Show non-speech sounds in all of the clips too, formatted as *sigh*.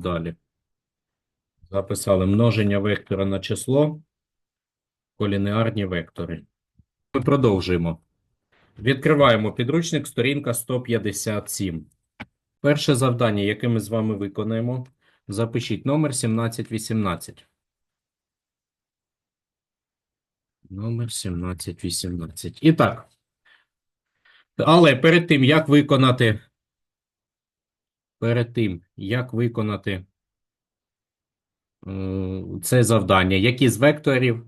далі. Записали множення вектора на число, колінеарні вектори. Ми продовжуємо. Відкриваємо підручник, сторінка 157. Перше завдання, яке ми з вами виконаємо, запишіть номер 1718. Номер 1718. І так. Але перед тим, як виконати, перед тим, як виконати це завдання, які з векторів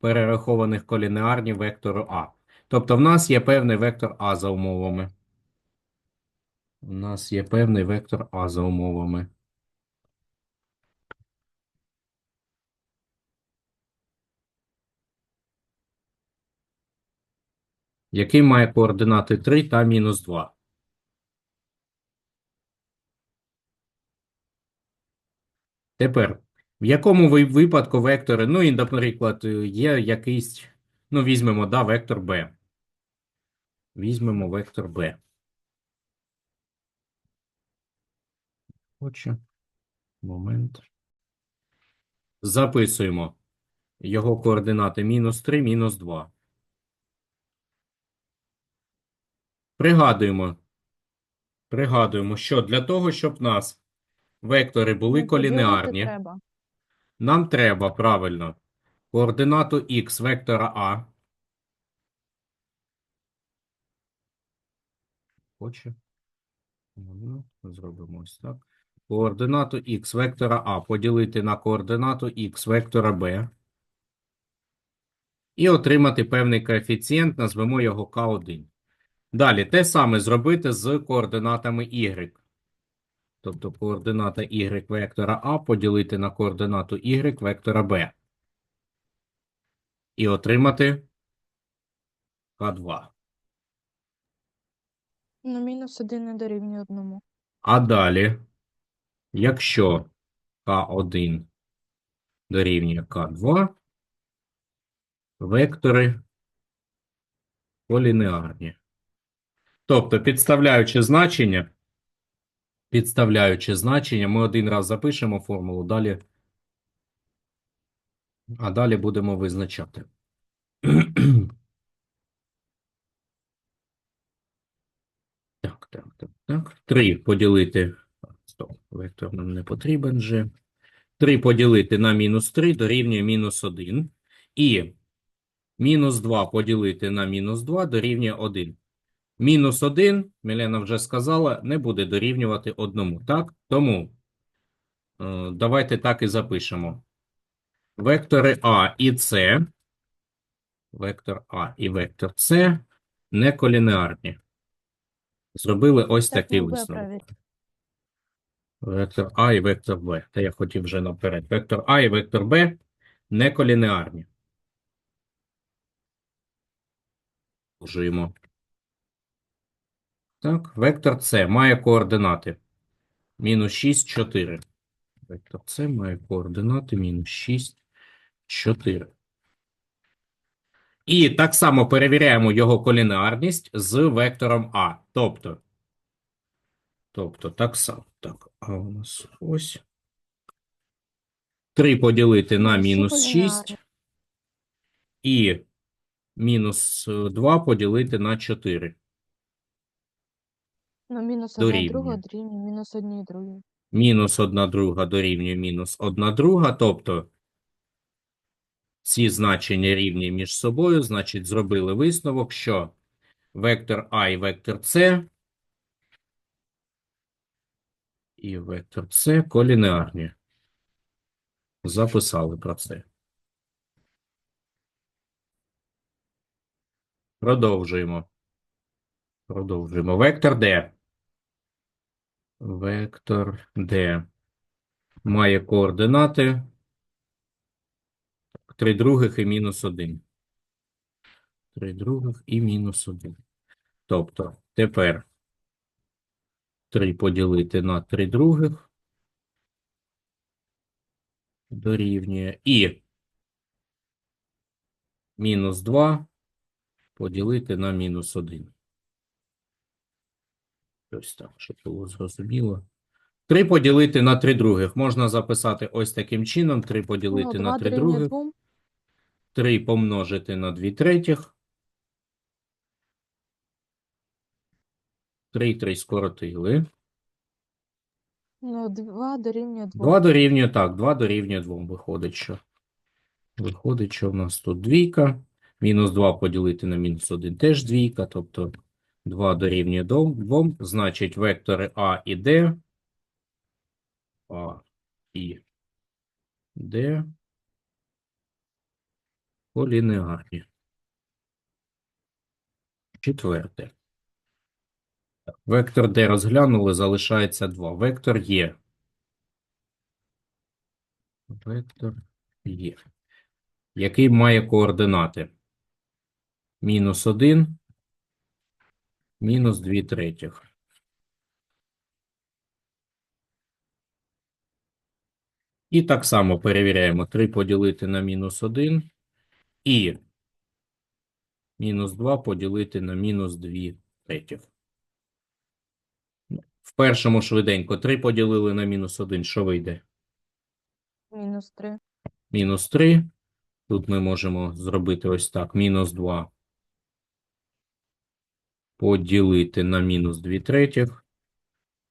перерахованих колінеарні вектору А. Тобто в нас є певний вектор А за умовами. У нас є певний вектор А за умовами. Який має координати 3 та мінус 2. Тепер, в якому ви- випадку вектори, ну і, наприклад, є якийсь, ну, візьмемо, да, вектор b. Візьмемо вектор b. Хочу. Момент. Записуємо його координати мінус 3, мінус 2. Пригадуємо. Пригадуємо, що для того, щоб нас вектори були Ну, колінеарні, треба. нам треба правильно координату х вектора А. Хоче. Ну, зробимо ось так. Координату х вектора А поділити на координату х вектора Б. І отримати певний коефіцієнт, назвемо його К1. Далі те саме зробити з координатами y. Тобто координата y вектора А поділити на координату y вектора B. І отримати К2. Ну, мінус один не дорівнює одному. А далі, якщо К1 дорівнює К2, вектори полінеарні. Тобто, підставляючи значення, підставляючи значення, ми один раз запишемо формулу, далі, а далі будемо визначати. *clears throat* Так, так, так, так. 3 поділити. Стоп, вектор нам не потрібен же. 3 поділити на мінус 3 дорівнює мінус 1. І мінус 2 поділити на мінус 2 дорівнює 1. Мінус 1, Мілена вже сказала, не буде дорівнювати 1. Так? Тому е, давайте так і запишемо. Вектори А і С, вектор А і вектор С не колінеарні. Зробили ось Так, такий висновок. Вектор А і вектор Б. Та я хотів вже наперед. Вектор А і вектор Б не колінеарні. Продовжуємо. Так, вектор С має координати. Мінус 6, 4. Вектор С має координати мінус 6, 4. І так само перевіряємо його колінеарність з вектором А. Тобто, тобто так само. Так, а у нас ось. 3 поділити на мінус 6 і мінус 2 поділити на 4. Ну, мінус одна Дорівнює. друга дорівнює мінус одній другій. Мінус 1 друга дорівнює мінус 1 друга, тобто ці значення рівні між собою, значить, зробили висновок, що вектор А і вектор С і вектор С колінеарні. Записали про це. Продовжуємо. Продовжуємо. Вектор Д. Вектор Д має координати 3 других і мінус 1. 3 других і мінус 1. Тобто тепер 3 поділити на 3 других дорівнює і мінус 2 поділити на мінус 1. Ось так, щоб було зрозуміло. 3 поділити на 3 других. Можна записати ось таким чином. 3 поділити Ну, на 2 3 дорівнює других. 2. 3 помножити на 2 третіх. 3, 3 скоротили. Ну, 2 дорівнює 2. 2 дорівнює, так, 2 дорівнює 2. Виходить, що. Виходить, що в нас тут двійка. Мінус 2 поділити на мінус 1 теж двійка. Тобто 2 дорівнює 2. Значить, вектори А і Д. А і Д. Полінеарні. Четверте. Вектор D розглянули, залишається 2. Вектор Є. Вектор Є. Який має координати? Мінус 1, мінус 2 третіх. І так само перевіряємо. 3 поділити на мінус 1 і мінус 2 поділити на мінус 2 третіх. В першому швиденько 3 поділили на мінус 1. Що вийде? Мінус 3. Мінус 3. Тут ми можемо зробити ось так. Мінус 2 поділити на мінус 2 третіх.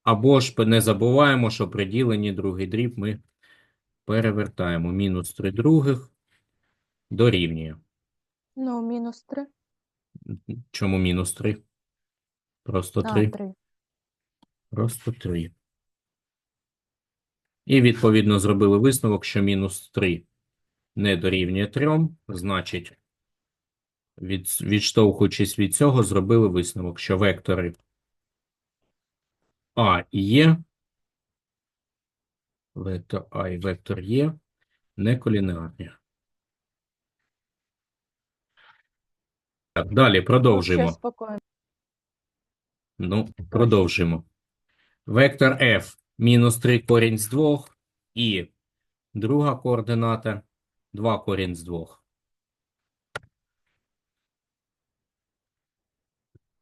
Або ж не забуваємо, що при діленні другий дріб ми перевертаємо. Мінус 3 других дорівнює. Ну, мінус 3. Чому мінус 3? Просто 3. 3. Просто 3. І відповідно зробили висновок, що мінус 3 не дорівнює 3, значить, від, відштовхуючись від цього, зробили висновок, що вектори А і Є, вектор А і вектор Є не колінеарні. Так, далі продовжуємо. Ну, продовжимо. Вектор F мінус 3 корінь з 2 і друга координата 2 корінь з 2.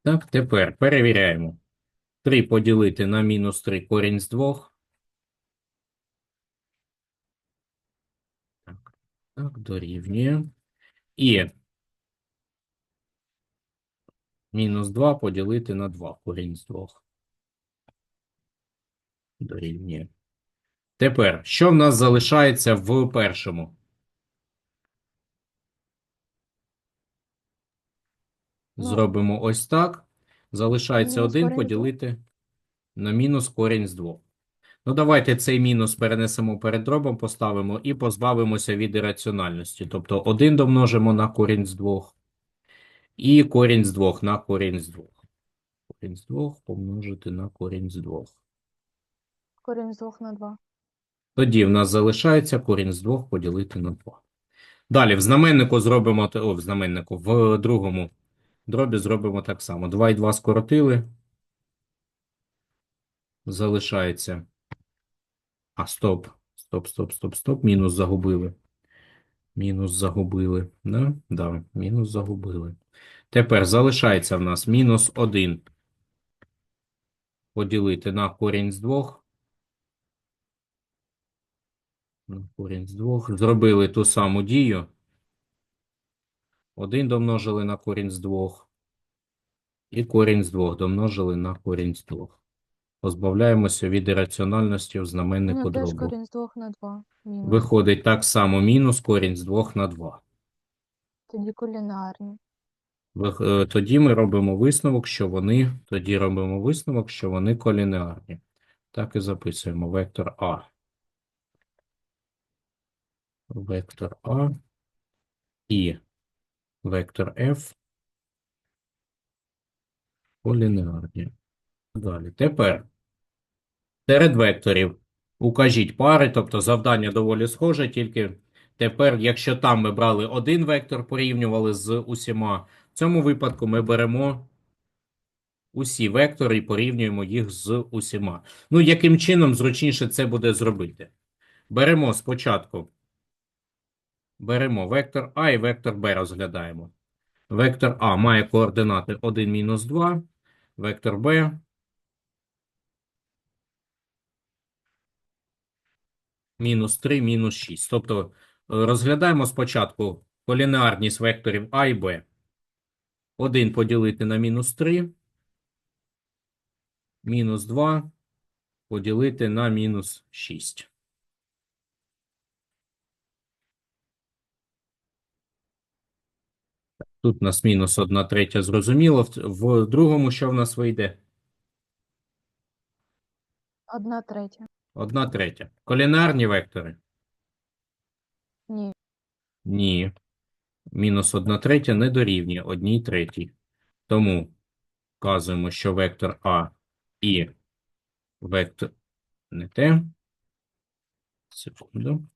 Так, тепер перевіряємо. 3 поділити на мінус 3 корінь з 2. Так, так, дорівнює. І мінус 2 поділити на 2 корінь з 2. Дорівнює. Тепер, що в нас залишається в першому? Зробимо ось так. Залишається мінус 1 корінь поділити на мінус корінь з 2. Ну, давайте цей мінус перенесемо перед дробом, поставимо і позбавимося від ірраціональності. Тобто 1 домножимо на корінь з 2 і корінь з 2 на корінь з 2. Корінь з 2 помножити на корінь з 2. Корінь з 2 на 2. Тоді в нас залишається корінь з 2 поділити на 2. Далі в знаменнику зробимо, о, в знаменнику, в другому дробі зробимо так само. 2 і 2 скоротили. Залишається. А, стоп. Стоп, стоп, стоп, стоп. Мінус загубили. Мінус загубили. Да? Да, мінус загубили. Тепер залишається в нас мінус 1 поділити на корінь з 2. На корінь з 2. Зробили ту саму дію. 1 домножили на корінь з 2. І корінь з 2 домножили на корінь з 2. Позбавляємося від ірраціональності в знаменнику Ну, теж дробу. корінь з 2 на 2. Мінус. Виходить так само мінус корінь з 2 на 2. Тоді кулінарні. Вих- е, Тоді ми робимо висновок, що вони, тоді робимо висновок, що вони колінеарні. Так і записуємо вектор А. Вектор А і вектор F колінеарні. Далі. Тепер серед векторів укажіть пари, тобто завдання доволі схоже, тільки тепер, якщо там ми брали один вектор, порівнювали з усіма, в цьому випадку ми беремо усі вектори і порівнюємо їх з усіма. Ну, яким чином зручніше це буде зробити? Беремо спочатку. Беремо вектор А і вектор Б розглядаємо. Вектор А має координати 1 мінус 2. Вектор Б мінус 3, мінус 6. Тобто е, розглядаємо спочатку колінеарність векторів А і Б. 1 поділити на мінус 3, мінус 2 поділити на мінус 6. Тут у нас мінус 1 третя, зрозуміло. В, в другому що в нас вийде? Одна третя. 1 третя. Колінарні вектори? Ні. Ні. Мінус 1 третя не дорівнює 1 третій. Тому вказуємо, що вектор А і вектор не те. Секунду.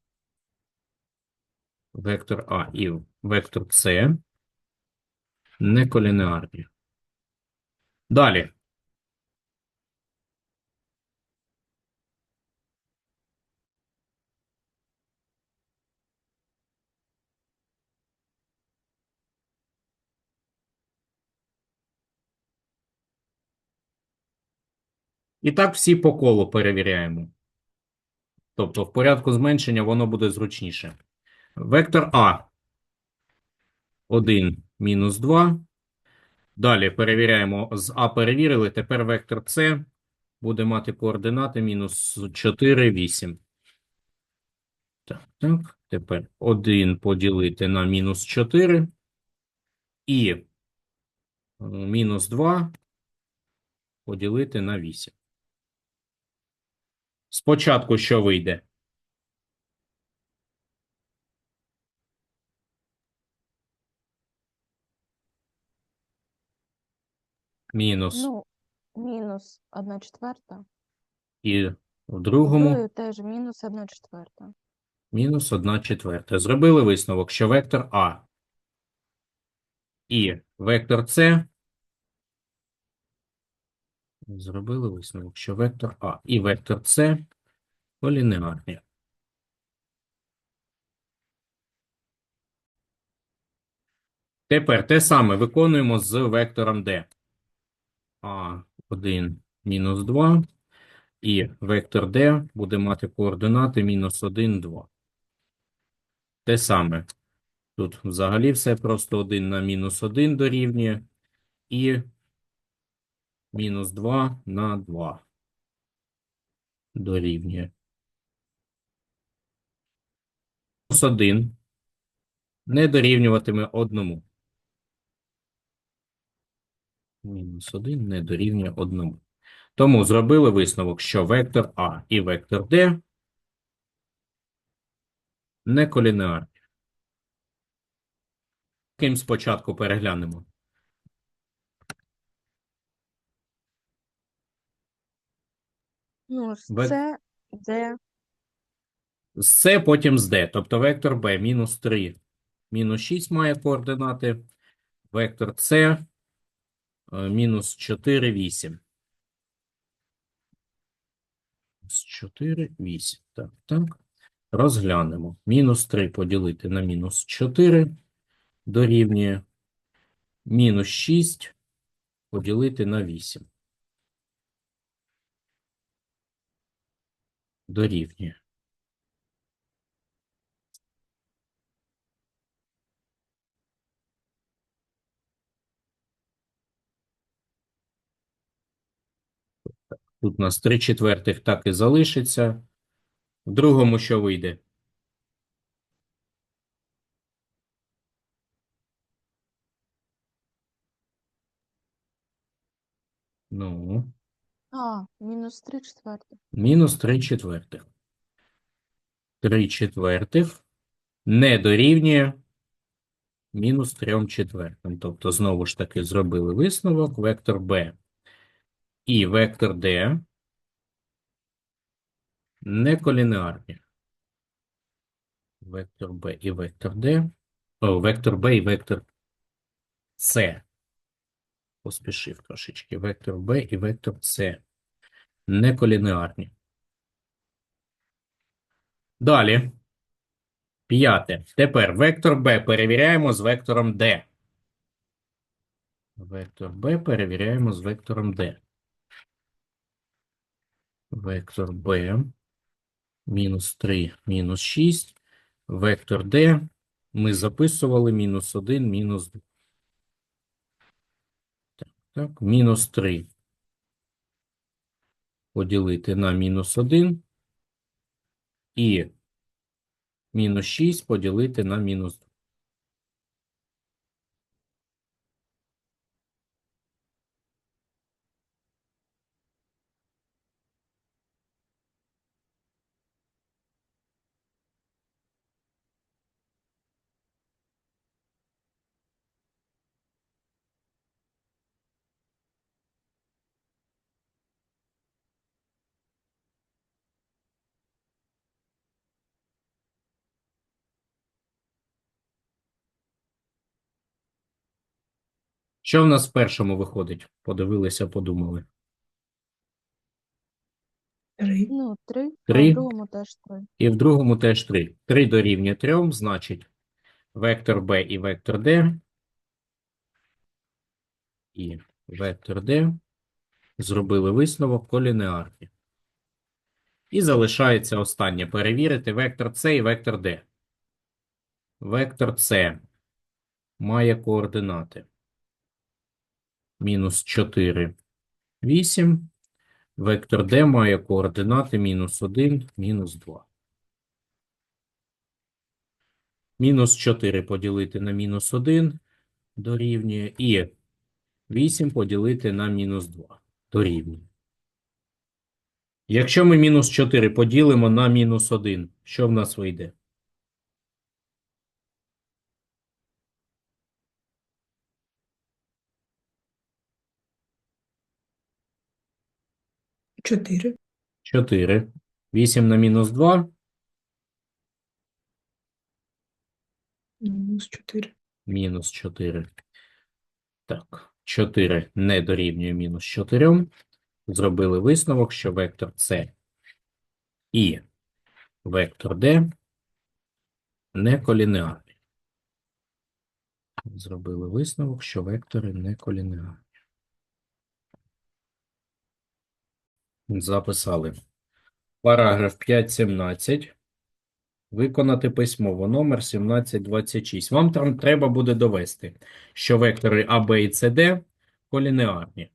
Вектор А і вектор С не колінеарні. Далі. І так всі по колу перевіряємо. Тобто в порядку зменшення воно буде зручніше. Вектор А 1 мінус 2. Далі перевіряємо з А перевірили. Тепер вектор С буде мати координати мінус 4, 8. Так, так. Тепер 1 поділити на мінус 4 і е, мінус 2 поділити на 8. Спочатку що вийде? Мінус. Ну, мінус одна четверта. І в другому Другою теж мінус одна четверта. мінус 1 четверта. Зробили висновок, що вектор А і вектор С зробили висновок, що вектор А і вектор С колінеарні. Тепер те саме виконуємо з вектором D. А1 мінус 2 і вектор D буде мати координати мінус 1, 2. Те саме. Тут взагалі все просто 1 на мінус 1 дорівнює і мінус 2 на 2 дорівнює. Мінус 1 не дорівнюватиме 1. Мінус 1 не дорівнює 1. Тому зробили висновок, що вектор А і вектор Д не колінеарні. Ким спочатку переглянемо. Ну, Век- це де З С потім з Д. Тобто вектор Б мінус 3, мінус 6 має координати. Вектор С мінус 4, 8. 4, 8. Так, так. Розглянемо. Мінус 3 поділити на мінус 4 дорівнює мінус 6 поділити на 8. Дорівнює. Тут у нас 3 четвертих так і залишиться. В другому що вийде? Ну, А, мінус три четверти. мінус 3 четвертих. 3 четвертих не дорівнює мінус 3 четвертим. Тобто, знову ж таки, зробили висновок вектор b і вектор d не колінеарні. Вектор b і вектор d. О, вектор b і вектор c. Поспішив трошечки. Вектор b і вектор c не колінеарні. Далі. П'яте. Тепер вектор b перевіряємо з вектором d. Вектор b перевіряємо з вектором d. Вектор b мінус 3, мінус 6. Вектор D ми записували мінус 1, мінус 2. Так, мінус 3 поділити на мінус 1 і мінус 6 поділити на мінус 2. Що в нас в першому виходить? Подивилися, подумали. Три. Ну, 3, а в другому теж 3. І в другому теж 3. 3 дорівнює 3, значить вектор b і вектор d і вектор d зробили висновок колінеарні. І залишається останнє перевірити вектор c і вектор d. Вектор c має координати мінус 4, 8. Вектор d має координати мінус 1, мінус 2. Мінус 4 поділити на мінус 1 дорівнює і 8 поділити на мінус 2 дорівнює. Якщо ми мінус 4 поділимо на мінус 1, що в нас вийде? Чотири. 4. 8 на мінус 2 Мінус чотири. мінус 4. Так, 4 не дорівнює мінус 4. Зробили висновок, що вектор С і вектор D не колінеарні. Зробили висновок, що вектори не колінеарні. Записали. Параграф 5.17. Виконати письмово номер 1726. Вам там треба буде довести, що вектори А, Б і С, Д колінеарні.